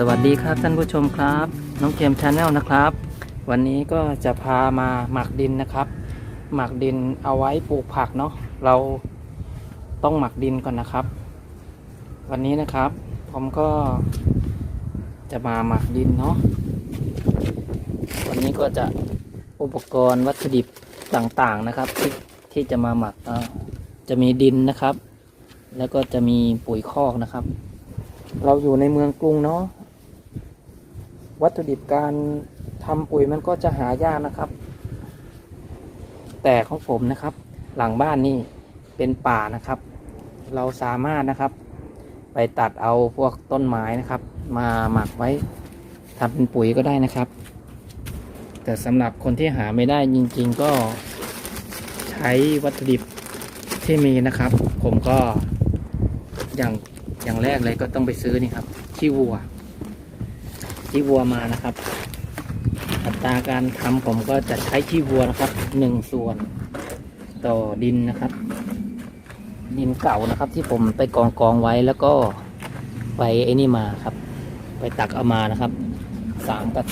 สวัสดีครับท่านผู้ชมครับ น้องเกมชาแนลนะครับ วันนี้ก็จะพามาหมักดินนะครับ หมักดินเอาไว้ปลูกผักเนาะเราต้องหมักดินก่อนนะครับ วันนี้นะครับ ผมก็จะมาหมักดินเนาะวันนี้ก็จะอุปกรณ์วัตถุดิบต่างๆนะครับ ที่ที่จะมาหมักจะมีดินนะครับ แล้วก็จะมีปุ๋ยคอกนะครับเราอยู่ในเมืองกรุงเนาะ วัตถุดิบการทำปุ๋ยมันก็จะหายากนะครับ แต่ของผมนะครับ หลังบ้านนี่เป็นป่านะครับ เราสามารถนะครับ ไปตัดเอาพวกต้นไม้นะครับ มาหมักไว้ทำเป็นปุ๋ยก็ได้นะครับ แต่สำหรับคนที่หาไม่ได้จริง ๆ ก็ใช้วัตถุดิบที่มีนะครับ ผมก็อย่างอย่างแรกเลยก็ต้องไปซื้อนี่ครับขี้วัว ขี้วัวมานะครับ อัตราการทำผมก็จะใช้ขี้วัวนะครับหนึ่งส่วนต่อดินนะครับ ดินเก่านะครับที่ผมไปกองกองไว้แล้วก็ไปไอ้นี่มาครับ ไปตักเอามานะครับสามกระ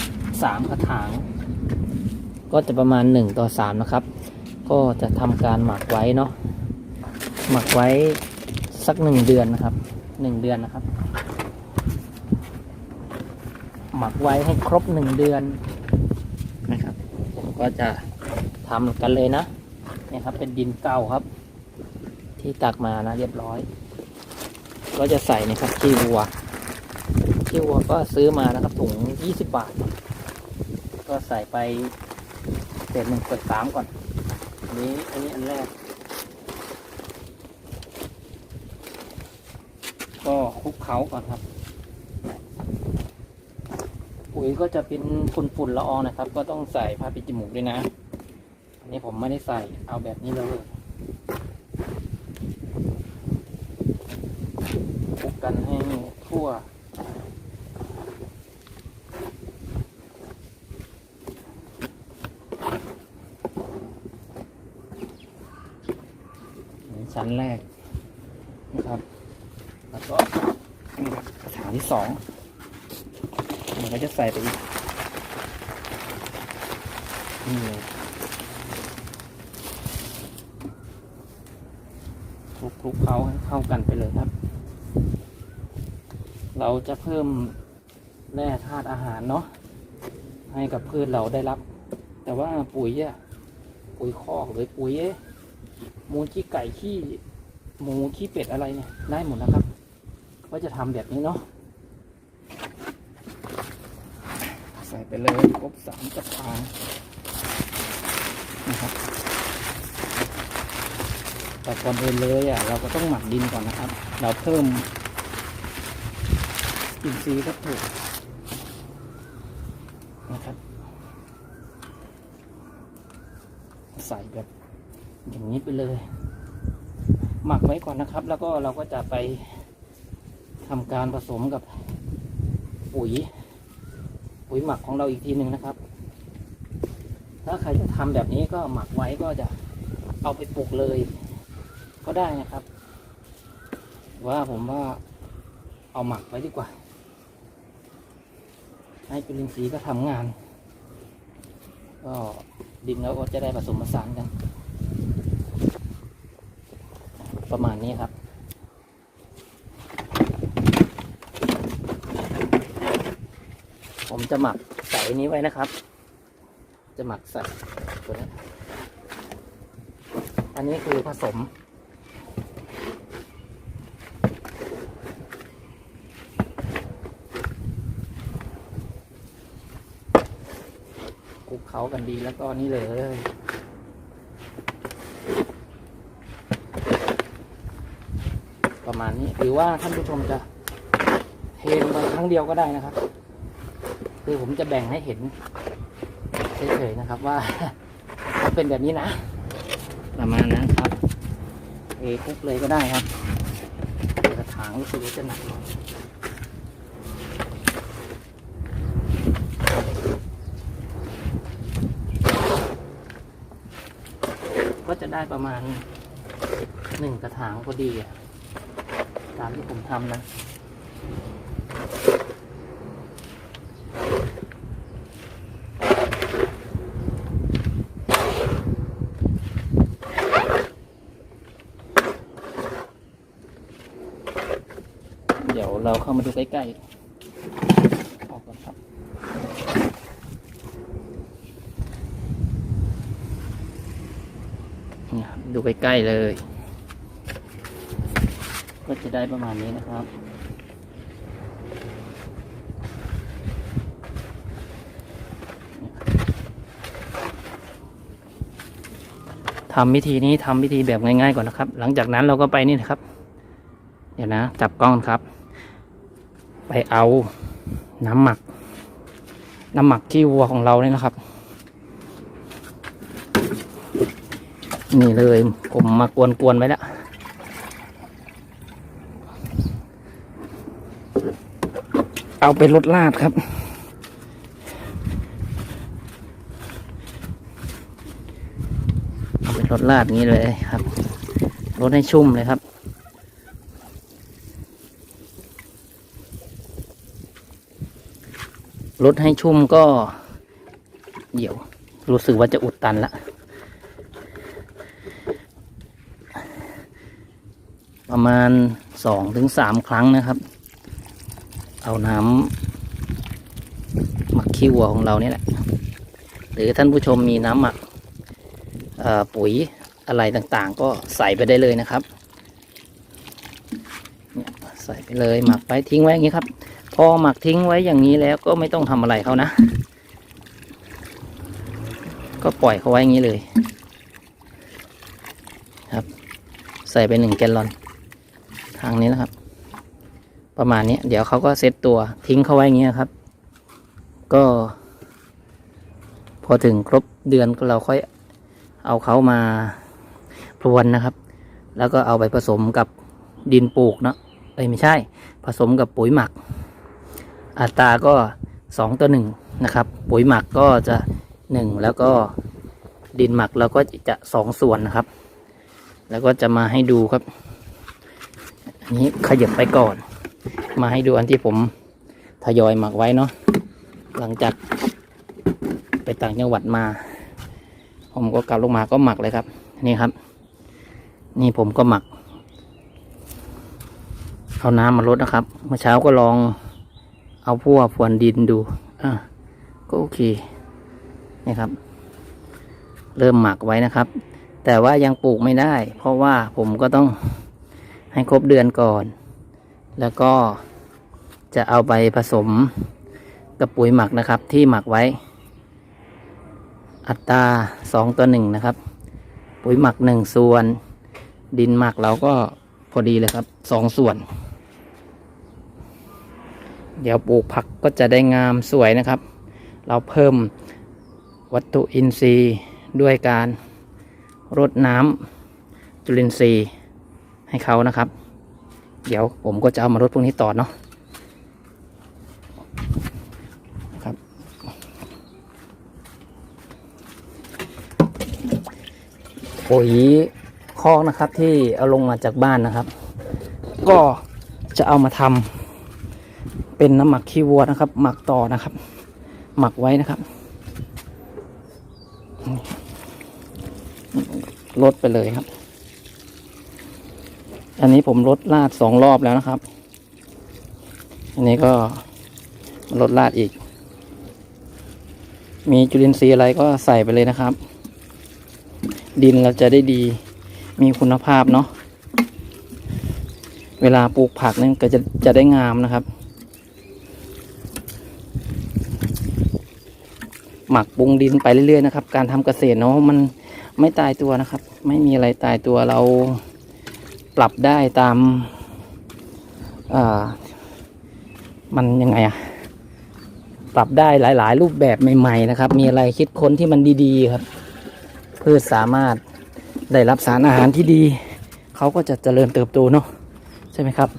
สามกระถาง ก็จะประมาณหนึ่งต่อสามนะครับ ก็จะทำการหมักไว้เนาะหมักไว้สักหนึ่งเดือนนะครับหนึ่งเดือนนะครับ หมักไว้ให้ครบหนึ่งเดือนนะครับ ผมก็จะทำกันเลยนะนี่ครับ เป็นดินเก่าครับ ที่ตักมานะเรียบร้อย ก็จะใส่นะครับขี้วัวขี้วัวก็ซื้อมานะครับถุงยี่สิบบาท ก็ใส่ไปเศษหนึ่งเศษสามก่อนอันนี้อันนี้อันแรก ก็คลุกเคล้าก่อนครับ ปุ๋ยก็จะเป็นฝุ่นๆละอองนะครับ ก็ต้องใส่ผ้าปิดจมูกด้วยนะอันนี้ผมไม่ได้ใส่เอาแบบนี้เลยคลุกกันให้ทั่วชั้นแรกนะครับ แล้วก็นี่ครับกระถางที่สอง ก็จะใส่ไปอีกนี่เลยคลุกคลุกเขาให้เข้ากันไปเลยครับ เราจะเพิ่มแร่ธาตุอาหารเนาะให้กับพืชเราได้รับ แต่ว่าปุ๋ยอะปุ๋ยคอกหรือปุ๋ยมูลขี้ไก่ขี้หมูขี้เป็ดอะไรเนี่ยได้หมดนะครับ ก็จะทำแบบนี้เนาะ ใส่ไปเลยครบสามกระถางนะครับแต่ก่อนอื่นเลยอะเราก็ต้องหมักดินก่อนนะครับ เราเพิ่มอินทรีย์วัตถุนะครับ ใส่แบบอย่างนี้ไปเลย หมักไว้ก่อนนะครับ แล้วก็เราก็จะไปทำการผสมกับปุ๋ย ปุ๋ยหมักของเราอีกทีหนึ่งนะครับ ถ้าใครจะทำแบบนี้ก็หมักไว้ก็จะเอาไปปลูกเลย ก็ได้นะครับ ว่าผมว่าเอาหมักไว้ดีกว่า ให้จุลินทรีย์ก็ทำงาน ก็ดินแล้วก็จะได้ผสมผสานกัน ประมาณนี้ครับ ผม จะหมักใส่นนี้ไว้นะครับ จะหมักใส่ตัวนี้อันนี้คือผสม คลุกเขากันดีแล้วก็นี่เลยประมาณนี้หรือว่าท่านผู้ชมจะเทลงไปครั้งเดียวก็ได้นะครับ คือผมจะแบ่งให้เห็นเฉยๆนะครับว่าเขาเป็นแบบนี้นะ ประมาณนั้นครับเทคลุกเลยก็ได้ครับกระถางรู้สึกว่าจะหนักหน่อยก็จะได้ประมาณหนึ่งกระถางพอดีอะตามที่ผมทำนะ เราเข้ามาดูใกล้ๆออกก่อนครับนี่ครับดูใกล้ๆเลย ก็จะได้ประมาณนี้นะครับทำวิธีนี้ทำวิธีแบบง่ายๆก่อนนะครับ หลังจากนั้นเราก็ไปนี่นะครับ เดี๋ยวนะ จับกล้องครับ ไปเอาน้ำหมัก น้ำหมักที่วัวของเราเนี่ยนะครับ นี่เลยผมมากวนๆไว้แล้วเอาไปลดลาดครับ เอาไปลดลาดนี้เลยครับลดให้ชุ่มเลยครับ ลดให้ชุ่มก็ เดี๋ยว รู้สึกว่าจะอุดตันละประมาณสองถึงสามครั้งนะครับ เอาน้ำหมักขี้วัวของเรานี่แหละ หรือท่านผู้ชมมีน้ำหมักเอ่อปุ๋ยอะไรต่างๆ ก็ใส่ไปได้เลยนะครับ ใส่ไปเลยหมักไปทิ้งไว้อย่างนี้ครับ พอหมักทิ้งไว้อย่างนี้แล้วก็ไม่ต้องทำอะไรเขานะ ก็ปล่อยเขาไว้อย่างนี้เลยครับ ใส่ไปหนึ่งแกลลอน ทางนี้นะครับ ประมาณนี้เดี๋ยวเขาก็เซตตัวทิ้งเขาไว้อย่างนี้ครับ ก็ พอถึงครบเดือนเราค่อยเอาเขามาพรวนนะครับ แล้วก็เอาไปผสมกับดินปลูกเนาะเอ้ยไม่ใช่ ผสมกับปุ๋ยหมัก อัตราก็สองต่อหนึ่งนะครับ ปุ๋ยหมักก็จะหนึ่งแล้วก็ดินหมักเราก็จะสองส่วนนะครับ แล้วก็จะมาให้ดูครับ อันนี้ขยับไปก่อน มาให้ดูอันที่ผมทยอยหมักไว้เนาะหลังจากไปต่างจังหวัดมา ผมก็กลับลงมาก็หมักเลยครับ นี่ครับ นี่ผมก็หมักเอาน้ำมาลดนะครับ เมื่อเช้าก็ลอง เอาพัวพรวนดินดูอะก็โอเคนี่ครับ เริ่มหมักไว้นะครับ แต่ว่ายังปลูกไม่ได้ เพราะว่าผมก็ต้องให้ครบเดือนก่อน แล้วก็จะเอาไปผสมกับปุ๋ยหมักนะครับ ที่หมักไว้ อัตราสองต่อหนึ่งนะครับ ปุ๋ยหมักหนึ่งส่วน ดินหมักเราก็พอดีเลยครับสองส่วน เดี๋ยวปลูกผักก็จะได้งามสวยนะครับ เราเพิ่มวัตถุอินทรีย์ด้วยการรดน้ำจุลินทรีย์ให้เขานะครับ เดี๋ยวผมก็จะเอามารดพวกนี้ต่อเนาะครับ ปุ๋ยคอกนะครับที่เอาลงมาจากบ้านนะครับ ก็จะเอามาทำ เป็นน้ำหมักขี้วัวนะครับ หมักต่อนะครับ หมักไว้นะครับลดไปเลยครับ อันนี้ผมลดลาดสองรอบแล้วนะครับ อันนี้ก็ลดลาดอีก มีจุลินทรีย์อะไรก็ใส่ไปเลยนะครับ ดินเราจะได้ดีมีคุณภาพเนาะ เวลาปลูกผักนี่ก็จะจะได้งามนะครับ หมักปรุงดินไปเรื่อยๆนะครับ การทำเกษตรเนาะมันไม่ตายตัวนะครับ ไม่มีอะไรตายตัวเราปรับได้ตามมันยังไงอะปรับได้หลาย ๆ รูปแบบใหม่ ๆ นะครับ มีอะไรคิดค้นที่มันดีๆครับพืชสามารถได้รับสารอาหารที่ดี เขาก็จะเจริญเติบโตเนาะใช่ไหมครับ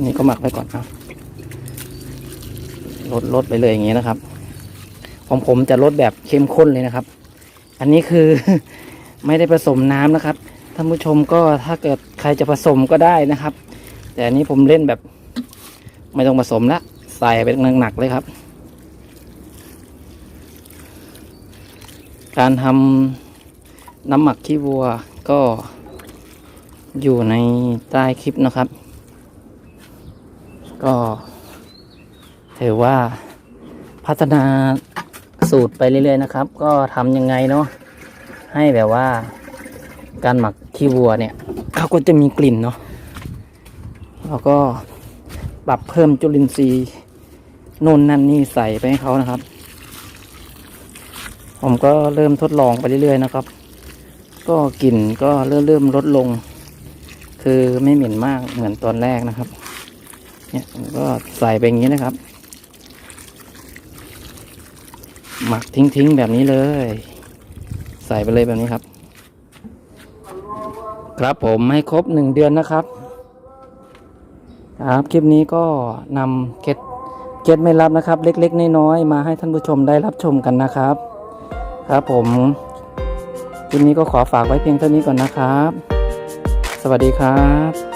นนี้ก็หมักไว้ก่อนครับ ลดลดไปเลยอย่างนี้นะครับของผมจะลดแบบเข้มข้นเลยนะครับ อันนี้คือไม่ได้ผสมน้ำนะครับท่านผู้ชมก็ถ้าเกิดใครจะผสมก็ได้นะครับ แต่อันนี้ผมเล่นแบบ ไม่ต้องผสมละใส่ไปหนักๆเลยครับ การทำน้ำหมักขี้วัวก็อยู่ในใต้คลิปนะครับ ก็ ถือว่าพัฒนาสูตรไปเรื่อยๆนะครับ ก็ทำยังไงเนาะให้แบบว่า การหมักขี้วัวเนี่ยเขาก็จะมีกลิ่นเนาะแล้วก็ปรับเพิ่มจุลินทรีย์นู่นนั่นนี่ใส่ไปให้เขานะครับ ผมก็เริ่มทดลองไปเรื่อยๆนะครับ ก็กลิ่นก็เริ่มเริ่มลดลง คือไม่เหม็นมากเหมือนตอนแรกนะครับ เนี่ยผมก็ใส่ไปอย่างนี้นะครับ หมักทิ้งๆแบบนี้เลย ใส่ไปเลยแบบนี้ครับ ครับผมให้ครบหนึ่งเดือนนะครับ ครับคลิปนี้ก็นำเคล็ดเคล็ดไม่ลับนะครับ เล็กๆน้อยๆมาให้ท่านผู้ชมได้รับชมกันนะครับ ครับผมคลิปนี้ก็ขอฝากไว้เพียงเท่านี้ก่อนนะครับ สวัสดีครับ